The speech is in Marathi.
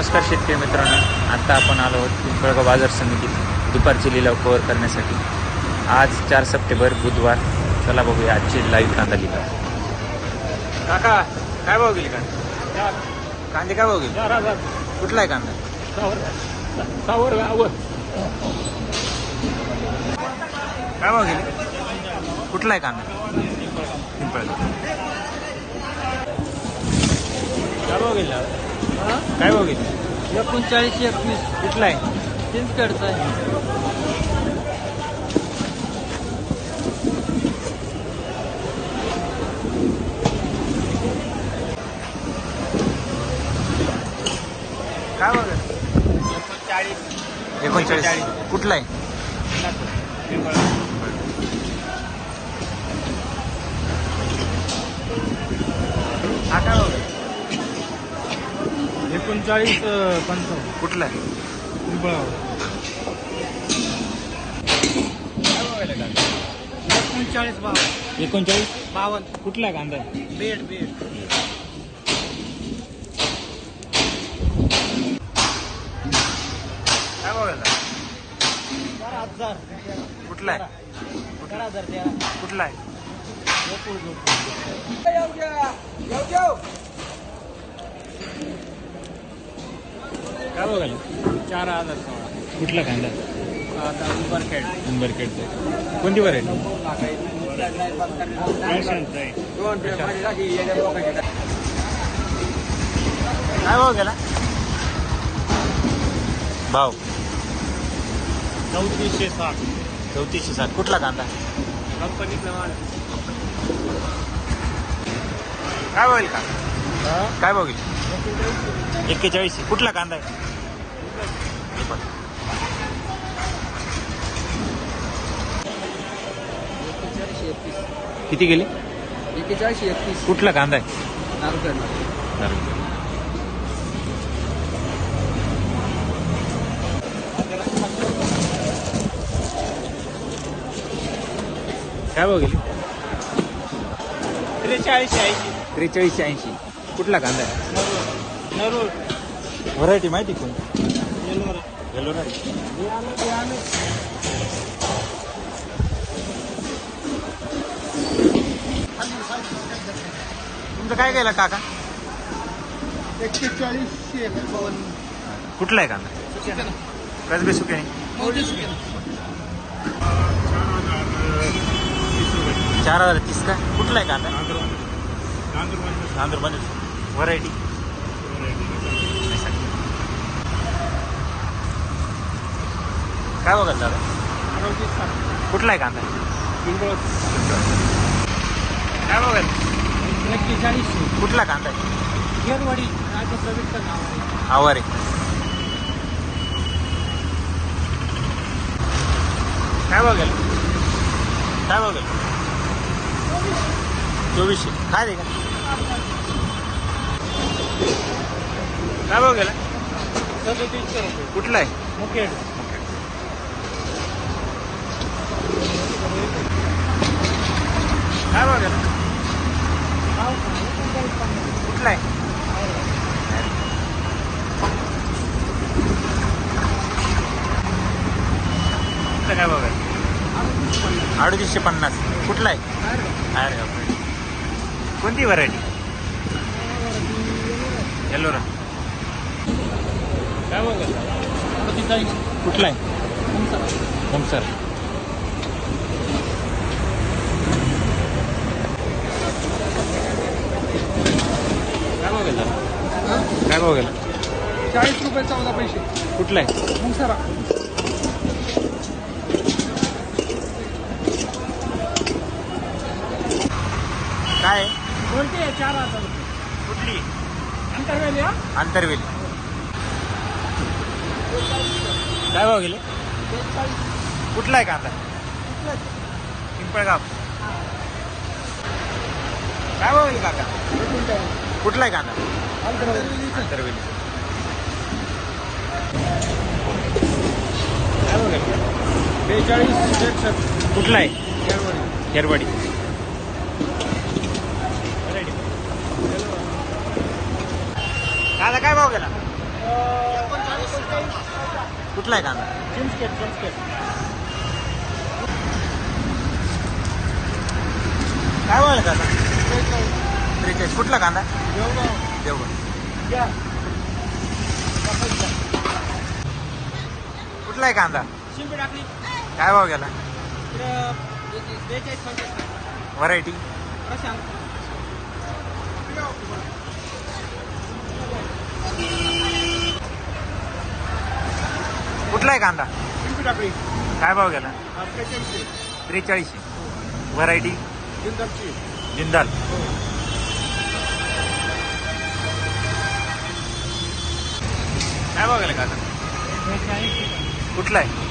नमस्कार शेतकरी मित्रांनो. आता आपण आलो आहोत पिंपळगाव बाजार समितीत दुपारची लिलाव कव्हर करण्यासाठी. आज चार सप्टेंबर बुधवार. चला बघूया आजची लाईव्ह कांदा लिलाव. काका काय भाव गेली कांदा? कांदे काय भाव गेले? कुठला आहे कांदा? काय भाव गेले? कुठला आहे कांदा? पिंपळगाव काय भाव गेला? काय भाव गेले एकोणचाळीस एकवीस. कुठला आहे? चिंचकडचा आहे. काय गेले एकोणचाळीस. एकोणचाळीस. कुठला आहे हा काय भाव गेला? एकोणचाळीस पंचावन्न. कुठला आहे? एकोणचाळीस बावन्न. एकोणचाळीस? बावन्न. कुठला आहे कांदा? बेड बेड. काय गेला? चार हजार. कुठला आहे? चार हजार द्या. कुठला आहे? गेला चार हजार सोळा कुठला कांदा? आता उंबरखेड. उंबरखेडचा कोणती व्हरायटी काय भाव गेला? भाव? चौतीसशे साठ. चौतीसशे साठ. कुठला कांदा? कंपनीचा माल काय भाव का काय भाव गेली? एक्केचाळीस कुठला कांदा आहे? किती गेले? एकेचाळीस एकतीस. कुठला कांदा आहे? काय भाव गेली? त्रेचाळीस ऐंशी. त्रेचाळीसशे ऐंशी. कुठला कांदा आहे? नरूर व्हरायटी माहिती कोण येलोरा येलो ना तुमचं काय गेलं काका? एक्केचाळीसशे एकावन्न कुठला आहे कांदा? कसबे सुके चार हजार तीस का? कुठला आहे कांदा? नांदूरमध्ये व्हरायटी काय बघत दादा कुठला आहे कांदा? काय बघत एक्केचाळीसशे कुठला कांदा आहे? घेरवाडी राजा प्रवीणचं नाव आहे आवारे. काय बघाल काय बघेल चोवीसशे. काय दे का काय बघाल सदतीसशे रुपये कुठला आहे? मुखेड काय कुठला आहे कुठलं काय बघेल अडतीसशे पन्नास. कुठला आहे अरे बापरे. कोणती व्हरायटी येल्लो काय बघेल सत्तेचाळीस कुठला आहे सर काय काय बघेल चाळीस रुपये चौदा पैसे. कुठला आहे? मग सरा काय आहे? कोणते चार हजार रुपये. कुठली? अंतर्वेल या आंतरवेली काय भाव गेले? कुठला आहे कांदा पिंपळगाव. काय भाव गेले काका? कुठला आहे कांदा आंतरवेली काय बेचाळीस एकसष्ट कुठला आहे? घेरवाडी खेरवाडी. कांदा काय भाव गेला? कुठला आहे कांदा चिंचकेट चिंचकेट काय वळलं कांदा त्रेचाळीस कुठला कांदा? घ्या कुठला आहे कांदा? काय भाव गेला? बेचाळीस व्हरायटी कुठला आहे कांदा? काय भाव गेला? त्रेचाळीसशे. त्रेचाळीसशे. व्हरायटी जिंदाल. बघायला का आता? कुठला आहे?